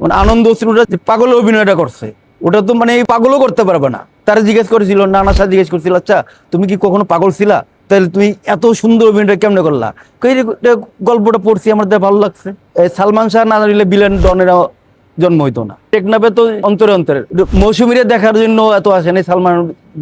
মানে আনন্দ অশ্রুটা পাগল অভিনয়টা করছে। ওটা তো মানে পাগলও করতে পারবে না। তারা জিজ্ঞেস করেছিল, নানা সাথে জিজ্ঞেস করেছিল আচ্ছা তুমি কি কখনো পাগল ছিলা? তাহলে তুমি এত সুন্দর অভিনয়টা কেমনে করলা? গল্পটা পড়ছি, আমার ভালো লাগছে। সালমান শাহ না দিলে বিলেন ডনের জন্ম হইতো না। টেকনাফে তো অন্তরে অন্তরে। মৌসুমীরে দেখার জন্য এত আসে নাই, সালমান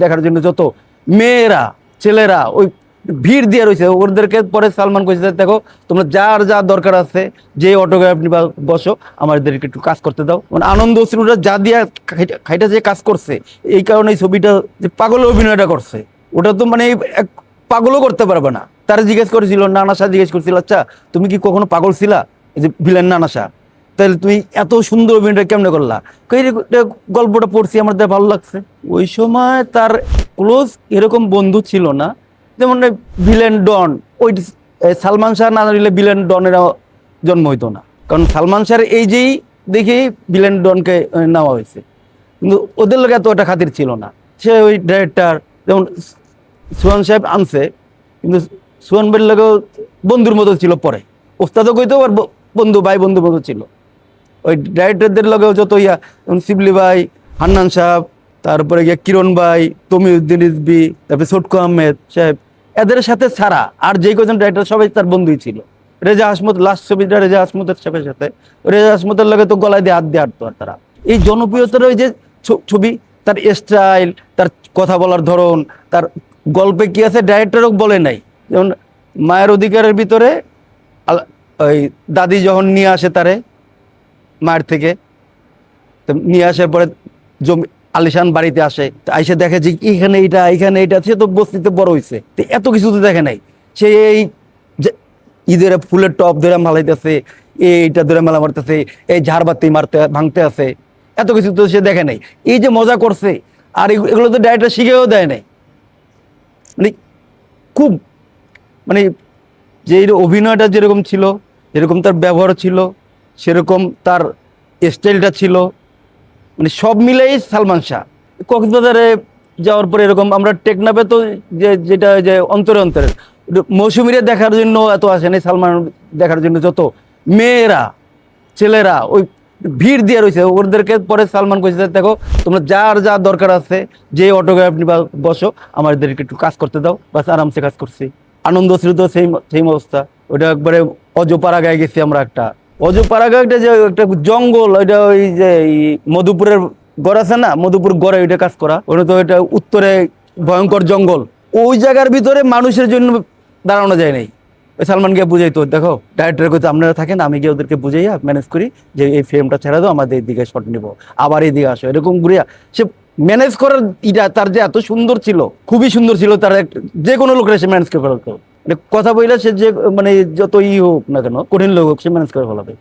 দেখার জন্য যত। মেয়েরা, ছেলেরা, ওই ভিড় দিয়ে রয়েছে। ওদেরকে পরে সালমান কইছে দেখো, তোমরা যার যা দরকার আছে যে অটোগ্রাফ নিবা, বসো আমাদেরকে একটু কাজ করতে দাও। মানে আনন্দ অশ্রুটা যা দিয়ে খাইটা- যে কাজ করছে, এই কারণে এই ছবিটা যে পাগল অভিনয়টা করছে। ওটা তো মানে এক পাগলও করতে পারবে না। তারা জিজ্ঞেস করেছিল, নানা শাহ জিজ্ঞেস করেছিল আচ্ছা তুমি কি কখনো পাগল ছিলা? এই যে ভিলেন নানা শাহ, তাহলে তুমি এত সুন্দর অভিনয়টা কেমনে করলা? গল্পটা পড়ছি, আমার ভালো লাগছে। ওই সময় তার ক্লোজ এরকম বন্ধু ছিল না। যেমন ভিলেন ডন, ওই সালমান শাহ না দিলে ভিলেন ডনের জন্ম হইতো না। কারণ সালমান শাহর এই যেই দেখেই ভিলেন ডনকে নেওয়া হয়েছে। কিন্তু ওদের লোক এত একটা খাতির ছিল না। সে ওই ডাইরেক্টর যেমন সুহান সাহেব আনছে, কিন্তু সুহান ভাইয়ের লোকেও বন্ধুর মতো ছিল পরে। ওস্তাদও কইতো, আর বন্ধু, ভাই বন্ধুর মতো ছিল। ওই ডাইরেক্টরদের লগেও যত ইয়া, যেমন শিবলি ভাই, হান্নান সাহেব, তারপরে গিয়ে কিরণ ভাই তমিউদ্দিন রিজবি তারপরে সটকু আহমেদ সাহেব এদের সাথে ছাড়া আর যেই কজন ডাইরেক্টর সবাই তার বন্ধুই ছিল। রেজা হাসমত লাস্ট ছবিটা রেজা হাসমতের সাথে সাথে। রেজা হাসমতের লগে তো গলায় দিয়ে হাত দিয়ে হাঁটতো আর তারা। এই জনপ্রিয়তার ওই যে ছবি, তার স্টাইল তার কথা বলার ধরন, তার গল্পে কি আছে ডাইরেক্টরও বলে নাই। যেমন মায়ের অধিকারের ভিতরে ওই দাদি যখন নিয়ে আসে তারে, মায়ের থেকে, তো নিয়ে আসার পরে জমি আলিশান বাড়িতে আসে আইসে দেখে যে এখানে এইটা এখানে এইটা, সে তো বস্তিতে বড় হয়েছে এত কিছু তো দেখে নাই। সে এই যে ঈদের ফুলের টপ ধরে মালাইতেছে এইটা ধরে মেলা মারতেছে, এই ঝাড়বাতি মারতে, ভাঙতে আছে। এত কিছু তো সে দেখে নাই। এই যে মজা করছে, আর এগু- এগুলো তো ডাইরেক্টর শিখেও দেয় নাই। মানে খুব মানে যে অভিনয়টা যেরকম ছিল, যেরকম তার ব্যবহার ছিল, সেরকম তার স্টাইলটা ছিল মানে সব মিলেই সালমান শাহ। কক্সবাজারে যাওয়ার পরে এরকম আমরা টেকনাফে তো যে, যেটা যে অন্তরে অন্তরে, মৌসুমীরে দেখার জন্য এত আসে নাই, সালমান দেখার জন্য যত মেয়েরা, ছেলেরা, ওই ভিড় দিয়ে রয়েছে, ওদেরকে পরে সালমান কইছে দেখো, তোমরা যার যা দরকার আছে যে অটোগ্রাফ নিবা, বসো, আমাদেরকে একটু কাজ করতে দাও, বাস আরামসে কাজ করছি। আনন্দ শ্রুত সেই সেই অবস্থা। ওটা একবারে অজপাড়া গায়ে গেছি আমরা একটা। অজপাড়া গায়ে একটা যে একটা জঙ্গল, ওইটা ওই যে এই মধুপুরের গড় আছে না, মধুপুর গড়ে ওইটা কাজ করা। ওটা তো এটা উত্তরে ভয়ঙ্কর জঙ্গল। ওই জায়গার ভিতরে মানুষের জন্য দাঁড়ানো যায় নাই। ওই সালমান গিয়ে বুঝাইতো দেখো ডাইরেক্টর কইতো আপনারা থাকেন, আমি গিয়ে ওদেরকে বুঝাইয়া ম্যানেজ করি যে এই ফ্রেমটা ছেড়ে দাও, আমাদের এইদিকে শট নিব। আবার এইদিকে আসো। এরকম ঘুরিয়া সে ম্যানেজ করার ইটা, তার যে এত সুন্দর ছিল, খুবই সুন্দর ছিল, তার যে কোনো লোকের সে ম্যানেজ করে কথা বললে সে যে মানে যত ই হোক না কেন, কঠিন লোক হোক, সে ম্যানেজ করে ফেলাবে